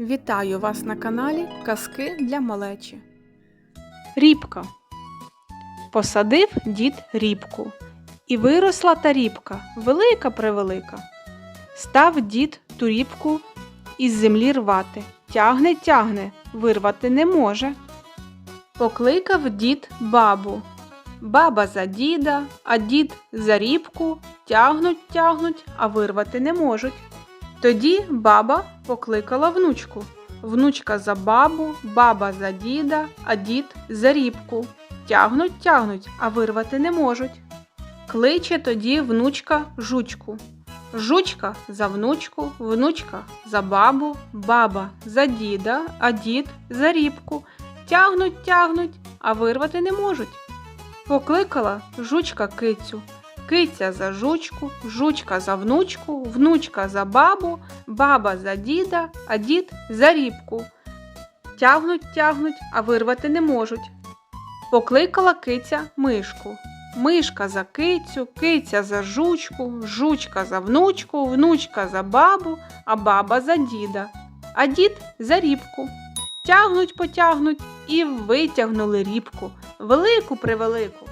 Вітаю вас на каналі Казки для малечі. Рібка. Посадив дід рібку. І виросла та рібка, велика превелика. Став дід ту рібку із землі рвати. Тягне, тягне, вирвати не може. Покликав дід бабу. Баба за діда, а дід за рібку. Тягнуть, тягнуть, а вирвати не можуть. Тоді баба покликала внучку. Внучка за бабу, баба за діда, а дід за рібку. Тягнуть, тягнуть, а вирвати не можуть. Кличе тоді внучка жучку. Жучка за внучку, внучка за бабу, баба за діда, а дід за рібку. Тягнуть, тягнуть, а вирвати не можуть. Покликала жучка кицю. Киця за жучку, жучка за внучку, внучка за бабу, баба за діда, а дід за рібку. Тягнуть, тягнуть, а вирвати не можуть. Покликала киця мишку. Мишка за кицю, киця за жучку, жучка за внучку, внучка за бабу, а баба за діда, а дід за рібку. Тягнуть, потягнуть і витягнули рібку, велику превелику.